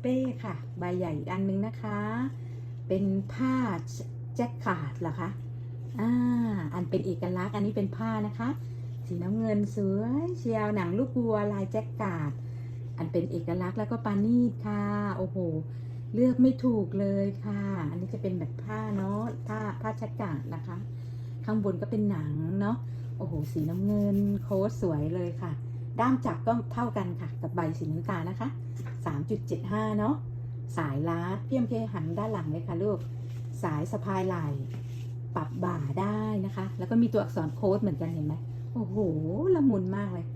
เป้ค่ะ ใบใหญ่อีกอันนึงนะคะ เป็นผ้าแจ็คขาดเหรอคะอ่าอันเป็นเอกลักษณ์อันนี้เป็นผ้านะคะ สีน้ำเงินสวยเชียวหนังลูกวัวลายแจ็คกาดอันเป็นเอกลักษณ์แล้วก็ปานีตค่ะ โอ้โห เลือกไม่ถูกเลยค่ะ อันนี้จะเป็นแบบผ้าเนาะผ้าผ้าแจ็คกาดนะคะ ข้างบนก็เป็นหนังเนาะโอ้โห สีน้ำเงินโค้ดสวยเลยค่ะ ด้ามจับก็เท่ากันค่ะ กับใบสีน้ำตาลนะคะ 3.75 เนาะสายลัดพี่เอ็มเคหันด้านหลังเลยค่ะลูก สายสะพายไหล่ปรับบ่าได้นะคะ แล้วก็มีตัวอักษรโค้ดเหมือนกันเห็นไหมโอ้โหละมุนมากเลย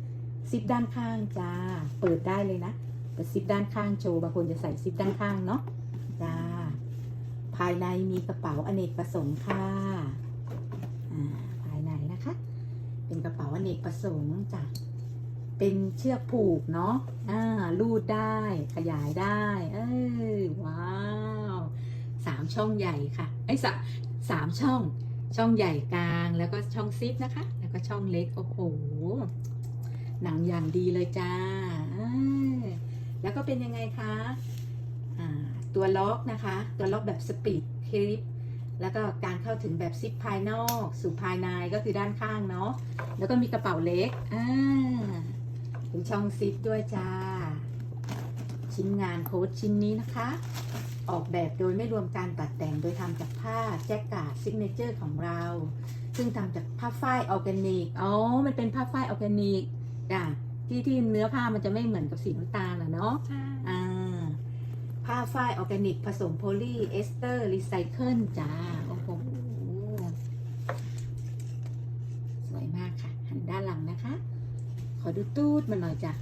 ซิปด้านข้างจ้าเปิดได้เลยนะแต่ซิปด้านข้างโชว์บางคนจะใส่ซิปด้านข้างเนาะจ้าภายในมีกระเป๋าอเนกประสงค์ค่ะอ่าภายในนะคะ เป็นกระเป๋าอเนกประสงค์จ้ะ เป็นเชือกผูกเนาะอ่ารูดได้ขยายได้ เอ้ยว้าวสามช่องใหญ่ค่ะไอ้สามสามช่อง ช่องใหญ่กลางแล้วก็ช่องซิปนะคะ แล้วก็ช่องเล็กโอ้โหหนังอย่างดีเลยจ้า แล้วก็เป็นยังไงคะอ่าตัวล็อกนะคะ ตัวล็อกแบบสปีดคลิป แล้วก็การเข้าถึงแบบซิปภายนอก สู่ภายในก็คือด้านข้างเนาะ แล้วก็มีกระเป๋าเล็ก อ่า ช่องซิปด้วยจ้า ชิ้นงานโค้ดชิ้นนี้นะคะ ออกแบบโดยไม่รวมการตัดแต่งโดยทำจากผ้าแจ็คกาดซิกเนเจอร์ของเรา ซึ่งทำจากผ้าฝ้ายออร์แกนิกอ๋อมันเป็นผ้าฝ้ายออร์แกนิกจ้ะที่ที่เนื้อผ้ามันจะไม่เหมือนกับสีน้ำตาลอะเนาะใช่อ่าผ้าฝ้ายออร์แกนิก ผสมโพลีเอสเตอร์รีไซเคิลจ้าโอ้โห สวยมากค่ะ หันด้านหลังนะคะ ข อดูตูดมันหน่อยจ้ะ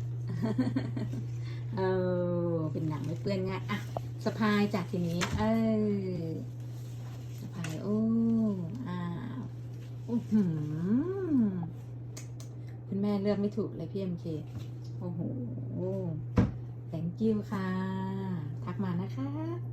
เออ เป็นหนังไม่เปื้อนง่าย อะ สะพายจากทีนี้ เออ สะพาย โอ้ อ้าวอื้อหือคุณแม่เลือกไม่ถูกเลยพี่เอ็มเค โอ้โห thank you ค่ะ ทักมานะคะ